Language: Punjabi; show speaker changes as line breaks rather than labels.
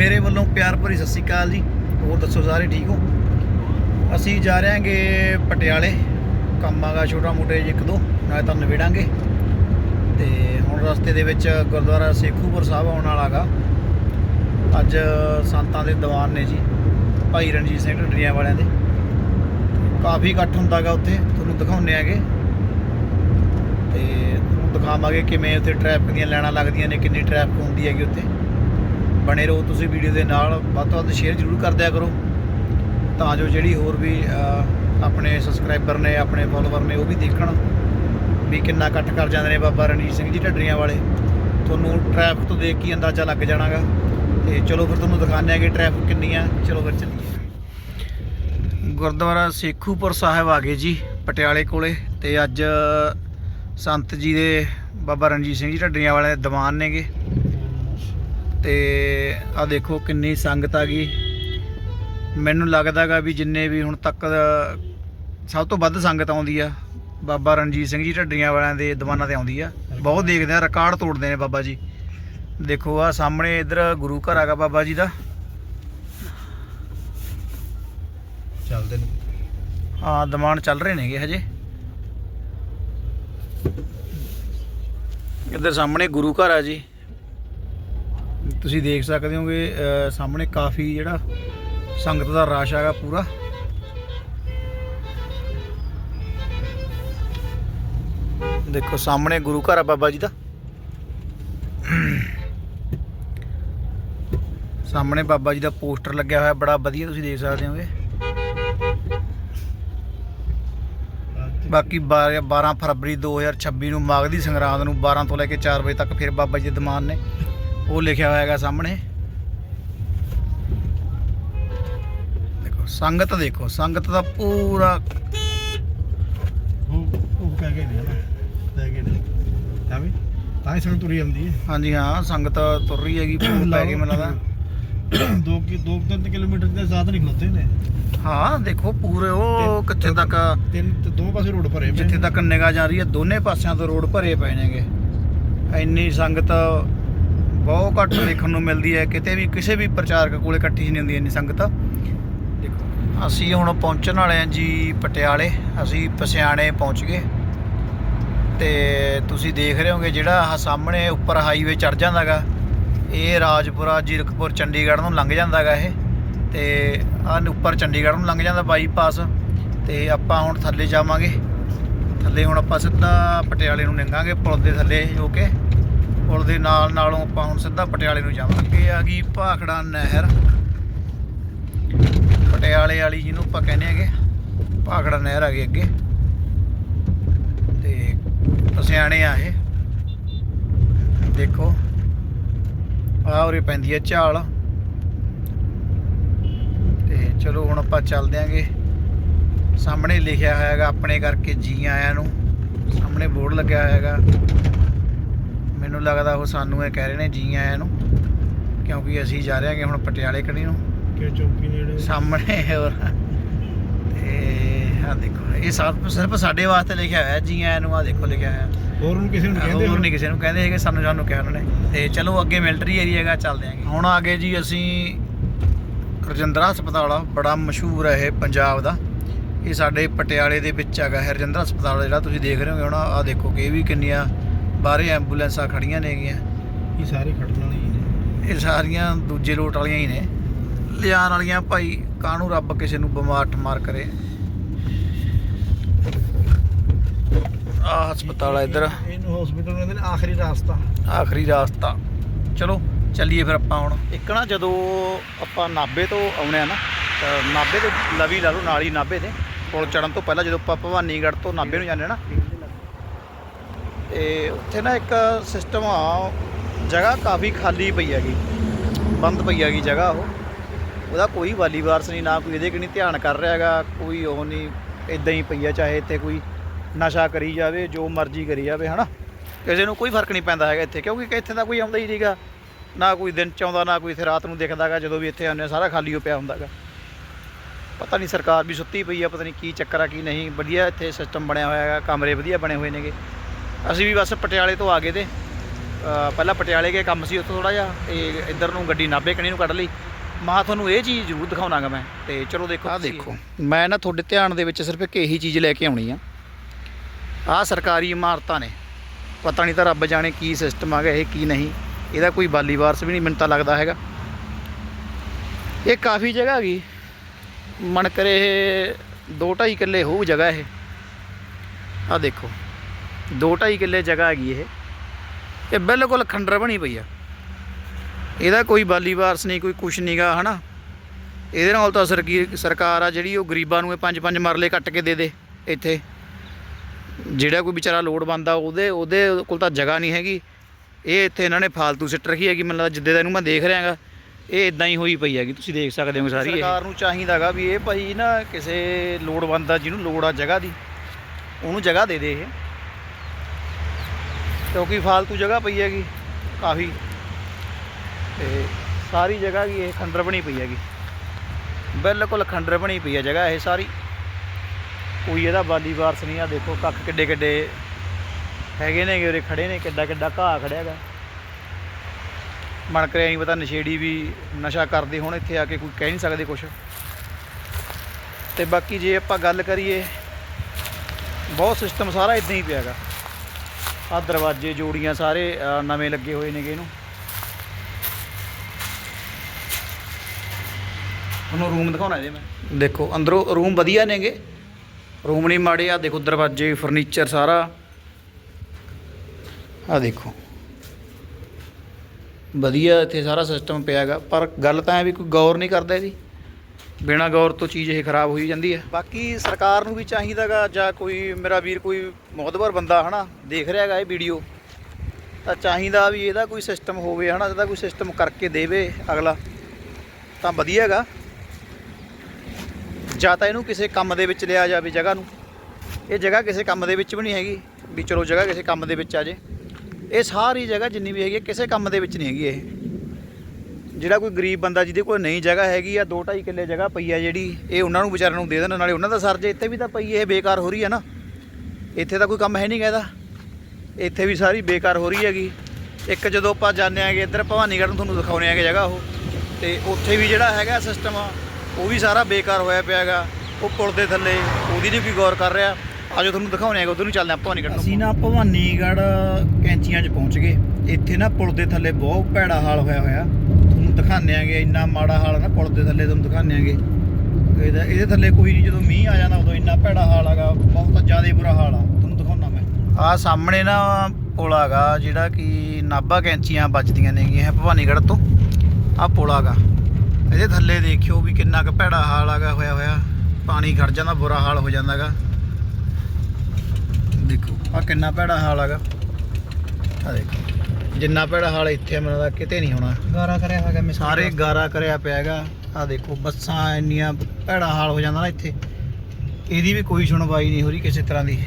ਮੇਰੇ ਵੱਲੋਂ ਪਿਆਰ ਭਰੀ ਸਤਿ ਸ਼੍ਰੀ ਅਕਾਲ ਜੀ। ਹੋਰ ਦੱਸੋ, ਸਾਰੇ ਠੀਕ ਹੋ? ਅਸੀਂ ਜਾ ਰਹੇ ਹਾਂਗੇ ਪਟਿਆਲੇ। ਕੰਮ ਆਗਾ ਛੋਟਾ ਮੋਟੇ ਇੱਕ ਦੋ, ਨਾਲੇ ਤਾਂ ਨਵੇੜਾਂਗੇ। ਤੇ ਹੁਣ ਰਸਤੇ ਦੇ ਵਿੱਚ ਗੁਰਦੁਆਰਾ ਸੇਖੂਪੁਰ ਸਾਹਿਬ ਆਉਣ ਵਾਲਾਗਾ ਅੱਜ ਸੰਤਾਂ ਦੇ ਦੀਵਾਨ ਨੇ ਜੀ, ਭਾਈ ਰਣਜੀਤ ਸਿੰਘ ਢੱਡਰੀਆਂ ਵਾਲਿਆਂ ਦੇ। ਕਾਫੀ ਇਕੱਠ ਹੁੰਦਾਗਾ ਉੱਥੇ, ਤੁਹਾਨੂੰ ਦਿਖਾਉਂਦੇ ਆਗੇ ਤੇ ਤੁਹਾਨੂੰ ਦਿਖਾਵਾਂਗੇ ਕਿਵੇਂ ਉੱਥੇ ਟ੍ਰੈਫਿਕ ਦੀਆਂ ਲਾਈਨਾਂ ਲੱਗਦੀਆਂ ਨੇ, ਕਿੰਨੀ ਟ੍ਰੈਫਿਕ ਹੁੰਦੀ ਹੈਗੀ ਉੱਥੇ। ਬਣੇ ਰਹੋ, ਤੁਸੀਂ ਵੀਡੀਓ ਦੇ ਨਾਲ ਵੱਧ ਤੋਂ ਵੱਧ ਸ਼ੇਅਰ ਜ਼ਰੂਰ ਕਰ ਦਿਆ ਕਰੋ। ਤਾਂ ਜੋ ਜਿਹੜੀ ਹੋਰ ਵੀ ਆਪਣੇ ਸਬਸਕ੍ਰਾਈਬਰ ਨੇ, ਆਪਣੇ ਫੋਲੋਵਰ ਨੇ, ਉਹ ਵੀ ਦੇਖਣ ਵੀ ਕਿੰਨਾ ਇਕੱਠ ਕਰ ਜਾਂਦੇ ਨੇ ਬਾਬਾ ਰਣਜੀਤ ਸਿੰਘ ਜੀ ਢੱਡਰੀਆਂ ਵਾਲੇ। ਤੁਹਾਨੂੰ ਟ੍ਰੈਫਿਕ ਤੋਂ ਦੇਖ ਕੇ ਅੰਦਾਜ਼ਾ ਲੱਗ ਜਾਣਾਗਾ। ਤੇ ਚਲੋ ਫਿਰ ਤੁਹਾਨੂੰ ਦਿਖਾਉਂਦੇ ਆ ਕਿ ਟ੍ਰੈਫਿਕ ਕਿੰਨੀ ਆ ਚਲੋ ਫਿਰ ਚੱਲੀਏ। ਗੁਰਦੁਆਰਾ ਸੇਖੂਪੁਰ ਸਾਹਿਬ ਆ ਗਏ ਜੀ, ਪਟਿਆਲੇ ਕੋਲੇ। ਤੇ ਅੱਜ ਸੰਤ ਜੀ ਦੇ ਬਾਬਾ ਰਣਜੀਤ ਸਿੰਘ ਜੀ ਢੱਡਰੀਆਂ ਵਾਲੇ ਦੀਵਾਨ ਨੇਗੇ। ਤੇ ਆ ਦੇਖੋ ਕਿੰਨੀ ਸੰਗਤ ਆ ਗਈ। ਮੈਨੂੰ ਲੱਗਦਾਗਾ ਵੀ ਜਿੰਨੇ ਵੀ ਹੁਣ ਤੱਕ ਸਭ ਤੋਂ ਵੱਧ ਸੰਗਤ ਆਉਂਦੀ ਆ ਬਾਬਾ ਰਣਜੀਤ ਸਿੰਘ ਜੀ ਢੱਡਰੀਆਂ ਵਾਲਿਆਂ ਦੇ ਦੀਵਾਨਾਂ ਤੇ ਆਉਂਦੀ ਆ। ਬਹੁਤ ਦੇਖਦੇ ਆ ਰਿਕਾਰਡ ਤੋੜਦੇ ਨੇ ਬਾਬਾ ਜੀ। ਦੇਖੋ ਆ ਸਾਹਮਣੇ ਇਧਰ ਗੁਰੂ ਘਰ ਆਗਾ ਬਾਬਾ ਜੀ ਦਾ।
ਚੱਲਦੇ ਨੇ।
ਹਾਂ ਦੀਵਾਨ ਚੱਲ ਰਹੇ ਨੇਗੇ ਹਜੇ। ਇੱਧਰ ਸਾਹਮਣੇ ਗੁਰੂ ਘਰ ਆ ਜੀ। ਤੁਸੀਂ ਦੇਖ ਸਕਦੇ ਹੋਗੇ, ਅਹ, ਸਾਹਮਣੇ ਕਾਫੀ ਜਿਹੜਾ ਸੰਗਤ ਦਾ ਰਸ਼ ਹੈਗਾ ਪੂਰਾ। ਦੇਖੋ, ਸਾਹਮਣੇ ਗੁਰੂ ਘਰ ਆ ਬਾਬਾ ਜੀ ਦਾ। ਸਾਹਮਣੇ ਬਾਬਾ ਜੀ ਦਾ ਪੋਸਟਰ ਲੱਗਿਆ ਹੋਇਆ, ਬੜਾ ਵਧੀਆ ਤੁਸੀਂ ਦੇਖ ਸਕਦੇ ਹੋਗੇ। ਬਾਕੀ 12 12 ਫਰਵਰੀ 2026 ਨੂੰ ਮਾਘ ਦੀ ਸੰਗਰਾਂਦ ਨੂੰ 12 ਤੋਂ ਲੈ ਕੇ 4 ਵਜੇ ਤੱਕ ਫਿਰ ਬਾਬਾ ਜੀ ਦੇ ਦਮਾਨ ਨੇ। ਉਹ ਲਿਖਿਆ ਹੋਇਆ ਹੈਗਾ ਸਾਹਮਣੇ। ਦੇਖੋ ਸੰਗਤ ਦੇਖੋ ਸੰਗਤ ਦਾ ਪੂਰਾ
ਉਹ ਉਹ ਕਹਿ ਕੇ ਨਹੀਂ ਨਾ ਕਹਿ ਕੇ ਨਹੀਂ ਤਾਂ ਵੀ ਤਾਂ ਹੀ ਸਾਨੂੰ ਤੁਰੀ ਜਾਂਦੀ ਹੈ।
ਹਾਂਜੀ ਹਾਂ ਸੰਗਤ ਤੁਰ ਰਹੀ ਹੈਗੀ ਪੂਰ ਪੈ ਕੇ ਮੈਨੂੰ ਲੱਗਦਾ।
ਦੋ ਕਿ ਦੋ ਤਿੰਨ ਕਿਲੋਮੀਟਰ ਦੇ ਜ਼ਿਆਦਾ ਨਹੀਂ ਖਲੋਤੇ ਨੇ।
ਹਾਂ ਦੇਖੋ ਪੂਰੇ ਉਹ ਕਿੱਥੇ ਤੱਕ
ਤਿੰਨ ਤੇ ਦੋ ਪਾਸੇ ਰੋਡ ਭਰੇ ਪਏ
ਜਿੱਥੇ। ਤੱਕ ਨਿਗਾਹ ਜਾ ਰਹੀ ਹੈ ਦੋਨੇ ਪਾਸਿਆਂ ਤੋਂ ਰੋਡ ਭਰੇ ਪਏ ਨੇਗੇ। ਇੰਨੀ ਸੰਗਤ ਬਹੁਤ ਘੱਟ ਦੇਖਣ ਨੂੰ ਮਿਲਦੀ ਹੈ, ਕਿਤੇ ਵੀ, ਕਿਸੇ ਵੀ ਪ੍ਰਚਾਰਕ ਕੋਲੇ ਇਕੱਠੀ ਨਹੀਂ ਹੁੰਦੀ ਇੰਨੀ ਸੰਗਤ। ਦੇਖੋ, ਅਸੀਂ ਹੁਣ ਪਹੁੰਚਣ ਵਾਲੇ ਹਾਂ ਜੀ ਪਟਿਆਲੇ। ਅਸੀਂ ਪਸਿਆਣੇ ਪਹੁੰਚ ਗਏ। ਤੇ ਤੁਸੀਂ ਦੇਖ ਰਹੇ ਹੋਗੇ ਜਿਹੜਾ ਆਹ ਸਾਹਮਣੇ ਉੱਪਰ ਹਾਈਵੇ ਚੜ ਜਾਂਦਾਗਾ। ਇਹ ਰਾਜਪੁਰਾ ਜੀਰਕਪੁਰ, ਚੰਡੀਗੜ੍ਹ ਨੂੰ ਲੰਘ ਜਾਂਦਾਗਾ ਇਹ। ਤੇ ਆਹ ਉੱਪਰ ਚੰਡੀਗੜ੍ਹ ਨੂੰ ਲੰਘ ਜਾਂਦਾ ਬਾਈਪਾਸ ਤੇ ਆਪਾਂ ਹੁਣ ਥੱਲੇ ਜਾਵਾਂਗੇ। ਥੱਲੇ ਹੁਣ ਆਪਾਂ ਸਿੱਧਾ ਪਟਿਆਲੇ ਨੂੰ ਲੰਘਾਂਗੇ ਪੁਲ ਦੇ ਥੱਲੇ ਜੋ ਕਿ। ਪੁਲ ਦੇ ਨਾਲ ਨਾਲੋਂ ਆਪਾਂ ਹੁਣ ਸਿੱਧਾ ਪਟਿਆਲੇ ਨੂੰ ਜਾਵਾਂਗੇ। ਇਹ ਆ ਗਈ ਭਾਖੜਾ ਨਹਿਰ। ਪਟਿਆਲੇ ਵਾਲੀ ਜਿਹਨੂੰ ਆਪਾਂ ਕਹਿੰਦੇ ਹੈਗੇ, ਭਾਖੜਾ ਨਹਿਰ ਆ ਗਈ ਅੱਗੇ। ਤੇ ਪਸਿਆਣੇ ਆ ਇਹ। ਦੇਖੋ, ਆ ਉਰੇ ਪੈਂਦੀ ਹੈ ਝਾਲ। ਤੇ ਚਲੋ ਹੁਣ ਆਪਾਂ ਚੱਲਦੇ ਆਂਗੇ। ਸਾਹਮਣੇ ਲਿਖਿਆ ਹੋਇਆ ਹੈਗਾ ਆਪਣੇ ਕਰਕੇ ਜੀ ਆਇਆਂ ਨੂੰ। ਸਾਹਮਣੇ ਬੋਰਡ ਲੱਗਿਆ ਹੋਇਆ ਹੈਗਾ ਮੈਨੂੰ ਲੱਗਦਾ ਉਹ ਸਾਨੂੰ ਇਹ ਕਹਿ ਰਹੇ ਨੇ ਜੀ ਆਇਆਂ ਨੂੰ ਕਿਉਂਕਿ ਅਸੀਂ ਜਾ ਰਹੇ ਹਾਂਗੇ ਹੁਣ ਪਟਿਆਲੇ ਕਣੀ ਨੂੰ।
ਕਿ ਚੌਕੀ ਨੇੜੇ।
ਸਾਹਮਣੇ ਹੋਰ। ਤੇ ਆ ਦੇਖੋ ਇਹ ਸਿਰਫ ਸਿਰਫ ਸਾਡੇ ਵਾਸਤੇ ਲਿਖਿਆ ਹੋਇਆ ਜੀ ਆਇਆਂ ਨੂੰ ਆ ਦੇਖੋ ਲਿਖਿਆ ਹੋਇਆ।
ਹੋਰ ਨੂੰ ਕਿਸੇ ਨੂੰ ਕਹਿੰਦੇ
ਹੋਰ ਨਹੀਂ ਕਿਸੇ ਨੂੰ ਕਹਿੰਦੇ ਹੈਗੇ ਸਾਨੂੰ ਸਾਨੂੰ ਕਿਹਾ ਉਹਨਾਂ ਨੇ। ਤੇ ਚਲੋ ਅੱਗੇ ਮਿਲਟਰੀ ਏਰੀਆ ਹੈਗਾ ਚੱਲਦੇ ਆਂਗੇ ਹੁਣ ਆ ਗਏ ਜੀ ਅਸੀਂ ਰਜਿੰਦਰਾ ਹਸਪਤਾਲ ਆ ਬੜਾ ਮਸ਼ਹੂਰ ਹੈ ਇਹ ਪੰਜਾਬ ਦਾ। ਇਹ ਸਾਡੇ ਪਟਿਆਲੇ ਦੇ ਵਿੱਚ ਹੈਗਾ ਹੈ ਰਜਿੰਦਰਾ ਹਸਪਤਾਲ ਜਿਹੜਾ ਤੁਸੀਂ ਦੇਖ ਰਹੇ ਹੋਗੇ ਹੁਣ ਆ ਦੇਖੋ ਕਿ ਇਹ ਵੀ ਕਿੰਨੀਆਂ ਬਾਹਰੇ ਐਂਬੂਲੈਂਸਾਂ ਖੜੀਆਂ ਨੇਗੀਆਂ।
ਇਹ ਸਾਰੇ ਖੜਨ ਵਾਲੇ ਹੀ ਨੇ।
ਇਹ ਸਾਰੀਆਂ ਦੂਜੇ ਲੋਟ ਵਾਲੀਆਂ ਹੀ ਨੇ। ਲਿਆਉਣ ਵਾਲੀਆਂ ਭਾਈ ਕਾਹਨੂੰ ਰੱਬ ਕਿਸੇ ਨੂੰ ਬਿਮਾਰ ਠਮਾਰ ਕਰੇ? ਆ ਹਸਪਤਾਲ ਆ ਇੱਧਰ।
ਇਹਨੂੰ ਹਸਪੀਟਲ ਕਹਿੰਦੇ ਨੇ ਆਖਰੀ ਰਾਸਤਾ।
ਆਖਰੀ ਰਾਸਤਾ। ਚਲੋ ਚੱਲੀਏ ਫਿਰ ਆਪਾਂ ਹੁਣ। ਇੱਕ ਨਾ ਜਦੋਂ ਆਪਾਂ ਨਾਬੇ ਤੋਂ ਆਉਣੇ ਆ ਨਾ ਤਾਂ ਨਾਬੇ ਦੇ ਲਵੀ ਲਾ ਲਓ ਨਾਲ ਹੀ ਨਾਬੇ ਦੇ। ਪੁਲ ਚੜਨ ਤੋਂ ਪਹਿਲਾਂ ਜਦੋਂ ਆਪਾਂ ਭਵਾਨੀਗੜ੍ਹ ਤੋਂ ਨਾਬੇ ਨੂੰ ਜਾਂਦੇ ਆ ਨਾ ਤੇ ਉੱਥੇ ਨਾ ਇੱਕ ਸਿਸਟਮ ਆ ਜਗ੍ਹਾ ਕਾਫੀ ਖਾਲੀ ਪਈ ਹੈਗੀ। ਬੰਦ ਪਈ ਹੈਗੀ ਜਗ੍ਹਾ ਉਹ। ਉਹਦਾ ਕੋਈ ਵਾਲੀ ਵਾਰਸ ਨਹੀਂ ਨਾ ਕੋਈ ਇਹਦੇ ਕਿ ਨਹੀਂ ਧਿਆਨ ਕਰ ਰਿਹਾ ਹੈਗਾ ਕੋਈ ਉਹ ਨਹੀਂ ਇਦਾਂ ਹੀ ਪਈ ਆ ਚਾਹੇ ਇੱਥੇ ਕੋਈ ਨਸ਼ਾ ਕਰੀ ਜਾਵੇ ਜੋ ਮਰਜ਼ੀ ਕਰੀ ਜਾਵੇ ਹਨਾ। ਕਿਸੇ ਨੂੰ ਕੋਈ ਫ਼ਰਕ ਨਹੀਂ ਪੈਂਦਾ ਹੈਗਾ ਇੱਥੇ ਕਿਉਂਕਿ ਇੱਥੇ ਤਾਂ ਕੋਈ ਆਉਂਦਾ ਹੀ ਨਹੀਂਗਾ ਨਾ ਕੋਈ ਦਿਨ ਚ ਆਉਂਦਾ ਨਾ ਕੋਈ ਇੱਥੇ ਰਾਤ ਨੂੰ ਦਿਖਦਾਗਾ ਜਦੋਂ ਵੀ ਇੱਥੇ ਆਉਂਦੇ ਹਾਂ, ਸਾਰਾ ਖਾਲੀ ਹੋ ਪਿਆ ਹੁੰਦਾਗਾ ਪਤਾ ਨਹੀਂ ਸਰਕਾਰ ਵੀ ਸੁੱਤੀ ਪਈ ਆ ਪਤਾ ਨਹੀਂ ਕੀ ਚੱਕਰ ਆ ਕੀ ਨਹੀਂ। ਵਧੀਆ ਇੱਥੇ ਸਿਸਟਮ ਬਣਿਆ ਹੋਇਆ ਹੈਗਾ ਕਮਰੇ ਵਧੀਆ ਬਣੇ ਹੋਏ ਨੇਗੇ। ਅਸੀਂ ਵੀ ਬਸ ਪਟਿਆਲੇ ਤੋਂ ਆ ਗਏ ਤੇ ਪਹਿਲਾਂ ਪਟਿਆਲੇ ਕੇ ਕੰਮ ਸੀ ਉੱਥੋਂ ਥੋੜਾ ਜਿਹਾ ਤੇ ਇੱਧਰ ਨੂੰ ਗੱਡੀ ਨਾਭੇ ਕਣੀ ਨੂੰ ਕੱਢ ਲਈ। ਮਾ ਤੁਹਾਨੂੰ ਇਹ ਚੀਜ਼ ਜ਼ਰੂਰ ਦਿਖਾਉਣਾਗਾ ਮੈਂ ਤੇ ਚਲੋ ਦੇਖੋ ਆ ਦੇਖੋ ਮੈਂ ਨਾ ਤੁਹਾਡੇ ਧਿਆਨ ਦੇ ਵਿੱਚ ਸਿਰਫ ਇੱਕ ਇਹੀ ਚੀਜ਼ ਲੈ ਕੇ ਆਉਣੀ ਆ। ਆਹ ਸਰਕਾਰੀ ਇਮਾਰਤਾਂ ਨੇ ਪਤਾ ਨਹੀਂ ਤਾਂ ਰੱਬ ਜਾਣੇ ਕੀ ਸਿਸਟਮ ਆ ਗਿਆ ਇਹ ਕੀ ਨਹੀਂ ਇਹਦਾ ਕੋਈ ਬਾਲੀ ਵਾਰਸ ਵੀ ਨਹੀਂ ਮੈਨੂੰ ਤਾਂ ਲੱਗਦਾ ਹੈਗਾ। ਇਹ ਕਾਫੀ ਜਗ੍ਹਾ ਹੈਗੀ ਮਨ ਕਰੇ ਇਹ 2.5 ਕਿੱਲੇ ਹੋਊ ਜਗ੍ਹਾ ਇਹ। ਆ ਦੇਖੋ। 2.5 ਕਿੱਲੇ ਜਗ੍ਹਾ ਹੈਗੀ ਇਹ। ਇਹ ਬਿਲਕੁਲ ਖੰਡਰ ਬਣੀ ਪਈ ਆ। ਇਹਦਾ ਕੋਈ ਬਾਲੀ ਵਾਰਸ ਨਹੀਂ, ਕੋਈ ਕੁਛ ਨਹੀਂਗਾ ਹਨਾ। ਇਹਦੇ ਨਾਲ ਤਾਂ ਸਰਕੀ ਸਰਕਾਰ ਆ ਜਿਹੜੀ, ਉਹ ਗਰੀਬਾਂ ਨੂੰ ਇਹ ਪੰਜ ਪੰਜ ਮਰਲੇ ਕੱਟ ਕੇ ਦੇ ਦੇ ਇੱਥੇ। ਜਿਹੜਾ ਕੋਈ ਵਿਚਾਰਾ ਲੋੜਵੰਦ ਆ, ਉਹਦੇ ਉਹਦੇ ਕੋਲ ਤਾਂ ਜਗ੍ਹਾ ਨਹੀਂ ਹੈਗੀ। ਇਹ ਇੱਥੇ ਇਹਨਾਂ ਨੇ ਫਾਲਤੂ ਸਿੱਟ ਰੱਖੀ ਹੈਗੀ, ਮੈਨੂੰ ਲੱਗਦਾ ਜਿੱਦੇ ਦਾ ਇਹਨੂੰ ਮੈਂ ਦੇਖ ਰਿਹਾਗਾ ਇਹ ਇਦਾਂ ਹੀ ਹੋਈ ਪਈ ਹੈਗੀ, ਤੁਸੀਂ ਦੇਖ ਸਕਦੇ ਹੋ ਸਾਰੀ ਸਰਕਾਰ ਨੂੰ ਚਾਹੀਦਾਗਾ ਵੀ ਇਹ ਭਾਈ ਨਾ ਕਿਸੇ ਲੋੜਵੰਦ ਦਾ ਜਿਹਨੂੰ ਲੋੜ ਆ ਜਗ੍ਹਾ ਦੀ, ਉਹਨੂੰ ਜਗ੍ਹਾ ਦੇ ਦੇ ਇਹ। ਕਿਉਂਕਿ ਫਾਲਤੂ ਜਗ੍ਹਾ ਪਈ ਹੈਗੀ, ਕਾਫੀ। ਤੇ ਸਾਰੀ ਜਗ੍ਹਾ ਕੀ ਇਹ ਖੰਡਰ ਬਣੀ ਪਈ ਹੈਗੀ। ਬਿਲਕੁਲ ਖੰਡਰ ਬਣੀ ਪਈ ਹੈ ਜਗ੍ਹਾ ਇਹ ਸਾਰੀ। ਕੋਈ ਇਹਦਾ ਬਾਲੀ ਵਾਰਸ ਨਹੀਂ ਆ, ਦੇਖੋ ਕੱਖ ਕਿੱਡੇ ਕਿੱਡੇ ਹੈਗੇ ਨੇ ਉਰੇ, ਖੜੇ ਨੇ, ਕਿੱਡਾ ਕਿੱਡਾ ਘਾਹ ਖੜਿਆ ਹੈਗਾ। ਮਨ ਕਰਿਆ ਨਹੀਂ ਪਤਾ, ਨਸ਼ੇੜੀ ਵੀ ਨਸ਼ਾ ਕਰਦੇ ਹੁਣ ਇੱਥੇ ਆ ਕੇ ਕੋਈ ਕਹਿ ਨਹੀਂ ਸਕਦੇ ਕੁਛ। ਤੇ ਬਾਕੀ ਜੇ ਆਪਾਂ ਗੱਲ ਕਰੀਏ, ਬਹੁਤ ਸਿਸਟਮ ਸਾਰਾ ਇਦਾਂ ਹੀ ਪਿਆ ਹੈਗਾ। ਆ ਦਰਵਾਜ਼ੇ ਜੋੜੀਆਂ ਸਾਰੇ ਨਵੇਂ ਲੱਗੇ ਹੋਏ ਨੇਗੇ ਇਹਨੂੰ। ਉਹਨੂੰ ਰੂਮ ਦਿਖਾਉਣਾ ਇਹਦੇ ਮੈਂ। ਦੇਖੋ, ਅੰਦਰੋਂ ਰੂਮ ਵਧੀਆ ਨੇਗੇ। ਰੂਮ ਨਹੀਂ ਮਾੜੇ, ਆ ਦੇਖੋ ਦਰਵਾਜ਼ੇ ਫਰਨੀਚਰ ਸਾਰਾ। ਆ ਦੇਖੋ। ਵਧੀਆ ਇੱਥੇ ਸਾਰਾ ਸਿਸਟਮ ਪਿਆ ਹੈਗਾ। ਪਰ ਗੱਲ ਤਾਂ ਹੈ ਵੀ ਕੋਈ ਗੌਰ ਨਹੀਂ ਕਰਦਾ ਇਹਦੀ। ਬਿਨਾਂ ਗੌਰ ਤੋਂ ਚੀਜ਼ ਇਹ ਖਰਾਬ ਹੋਈ ਜਾਂਦੀ ਹੈ। ਬਾਕੀ ਸਰਕਾਰ ਨੂੰ ਵੀ ਚਾਹੀਦਾਗਾ ਜਾਂ ਕੋਈ ਮੇਰਾ ਵੀਰ ਕੋਈ ਮੋਹਦਵਰ ਬੰਦਾ ਹਨਾ ਦੇਖ ਰਿਹਾ ਹੈਗਾ ਇਹ ਵੀਡੀਓ ਤਾਂ ਚਾਹੀਦਾ ਵੀ ਇਹਦਾ ਕੋਈ ਸਿਸਟਮ ਹੋਵੇ ਹਨਾ ਇਹਦਾ ਕੋਈ ਸਿਸਟਮ ਕਰਕੇ ਦੇਵੇ ਅਗਲਾ ਤਾਂ ਵਧੀਆ ਹੈਗਾ ਜਾਂ ਤਾਂ ਇਹਨੂੰ ਕਿਸੇ ਕੰਮ ਦੇ ਵਿੱਚ ਲਿਆ ਜਾਵੇ ਜਗ੍ਹਾ ਨੂੰ। ਇਹ ਜਗ੍ਹਾ ਕਿਸੇ ਕੰਮ ਦੇ ਵਿੱਚ ਵੀ ਨਹੀਂ ਹੈਗੀ ਵੀ ਚਲੋ ਜਗ੍ਹਾ ਕਿਸੇ ਕੰਮ ਦੇ ਵਿੱਚ ਆ ਜੇ। ਇਹ ਸਾਰੀ ਜਗ੍ਹਾ ਜਿੰਨੀ ਵੀ ਹੈਗੀ ਹੈ, ਕਿਸੇ ਕੰਮ ਦੇ ਵਿੱਚ ਨਹੀਂ ਹੈਗੀ ਇਹ। ਜਿਹੜਾ ਕੋਈ ਗਰੀਬ ਬੰਦਾ ਜਿਹਦੇ ਕੋਲ ਨਹੀਂ ਜਗ੍ਹਾ ਹੈਗੀ ਆ 2.5 ਕਿੱਲੇ ਜਗ੍ਹਾ ਪਈ ਆ ਜਿਹੜੀ, ਇਹ ਉਹਨਾਂ ਨੂੰ ਵਿਚਾਰਿਆਂ ਨੂੰ ਦੇ ਦੇਣ, ਨਾਲੇ ਉਹਨਾਂ ਦਾ ਸਰ ਜੇ ਇੱਥੇ ਵੀ ਤਾਂ ਪਈ ਇਹ ਬੇਕਾਰ ਹੋ ਰਹੀ ਹੈ ਨਾ। ਇੱਥੇ ਤਾਂ ਕੋਈ ਕੰਮ ਹੈ ਨਹੀਂ ਇਹਦਾ। ਇੱਥੇ ਵੀ ਸਾਰੀ ਬੇਕਾਰ ਹੋ ਰਹੀ ਹੈਗੀ। ਇੱਕ ਜਦੋਂ ਆਪਾਂ ਜਾਂਦੇ ਆਂਗੇ ਇੱਧਰ, ਭਵਾਨੀਗੜ੍ਹ ਨੂੰ ਤੁਹਾਨੂੰ ਦਿਖਾਉਣੇ ਆਂਗੇ ਜਗ੍ਹਾ ਉਹ। ਤੇ ਉੱਥੇ ਵੀ ਜਿਹੜਾ ਹੈਗਾ ਸਿਸਟਮ ਉਹ ਵੀ ਸਾਰਾ ਬੇਕਾਰ ਹੋਇਆ ਪਿਆ ਹੈਗਾ। ਉਹ ਪੁਲ ਦੇ ਥੱਲੇ, ਉਹਦੀ ਨਹੀਂ ਕੋਈ ਗੌਰ ਕਰ ਰਿਹਾ। ਆਜੋ ਤੁਹਾਨੂੰ ਦਿਖਾਉਣੇ ਆਂਗੇ, ਉਧਰ ਨੂੰ ਚੱਲਦੇ ਆਪਾਂ ਭਵਾਨੀਗੜ੍ਹ ਨੂੰ। ਅਸੀਂ ਨਾ ਭਵਾਨੀਗੜ੍ਹ ਕੈਂਚੀਆਂ 'ਚ ਪਹੁੰਚ ਗਏ। ਇੱਥੇ ਨਾ ਪੁਲ ਦੇ ਥੱਲੇ ਬਹੁਤ ਭੈੜਾ ਹਾਲ ਹੋਇਆ ਹੋਇਆ। ਤੁਹਾਨੂੰ ਦਿਖਾਉਂਦੇ ਆਂਗੇ, ਇੰਨਾ ਮਾੜਾ ਹਾਲ ਹੈ ਨਾ ਪੁਲ ਦੇ ਥੱਲੇ, ਤੁਹਾਨੂੰ ਦਿਖਾਉਂਦੇ ਆਂਗੇ। ਇਹਦਾ ਇਹਦੇ ਥੱਲੇ ਕੋਈ ਨਹੀਂ, ਜਦੋਂ ਮੀਂਹ ਆ ਜਾਂਦਾ ਉਦੋਂ ਇੰਨਾ ਭੈੜਾ ਹਾਲ ਹੈਗਾ ਬਹੁਤ ਜ਼ਿਆਦਾ ਬੁਰਾ ਹਾਲ ਆ, ਤੁਹਾਨੂੰ ਦਿਖਾਉਣਾ ਮੈਂ। ਆ ਸਾਹਮਣੇ ਨਾ ਪੁਲ ਹੈਗਾ ਜਿਹੜਾ ਕਿ ਨਾਭਾ ਕੈਂਚੀਆਂ ਵੱਜਦੀਆਂ ਨੇਗੀਆਂ ਭਵਾਨੀਗੜ੍ਹ ਤੋਂ। ਆ ਪੁਲ ਹੈਗਾ ਇਹਦੇ ਥੱਲੇ ਦੇਖਿਓ ਵੀ ਕਿੰਨਾ ਕੁ ਭੈੜਾ ਹਾਲ ਹੈਗਾ ਹੋਇਆ ਹੋਇਆ। ਪਾਣੀ ਖੜ ਜਾਂਦਾ, ਬੁਰਾ ਹਾਲ ਹੋ ਜਾਂਦਾ ਹੈਗਾ ਦੇਖੋ, ਆ ਕਿੰਨਾ ਭੈੜਾ ਹਾਲ ਹੈਗਾ ਆ ਦੇਖੋ। ਜਿੰਨਾ ਭੈੜਾ ਹਾਲ ਇੱਥੇ ਮੈਨੂੰ ਲੱਗਦਾ ਕਿਤੇ ਨਹੀਂ ਹੋਣਾ।
ਗਾਰਾ ਕਰਿਆ ਹੈਗਾ ਮਿਸਤਰੀ
ਸਾਰੇ ਗਾਰਾ ਕਰਿਆ ਪਿਆ ਹੈਗਾ ਆ ਦੇਖੋ ਬੱਸਾਂ ਇੰਨੀਆਂ ਭੈੜਾ ਹਾਲ ਹੋ ਜਾਂਦਾ ਨਾ ਇੱਥੇ। ਇਹਦੀ ਵੀ ਕੋਈ ਸੁਣਵਾਈ ਨਹੀਂ ਹੋ ਰਹੀ ਕਿਸੇ ਤਰ੍ਹਾਂ ਦੀ।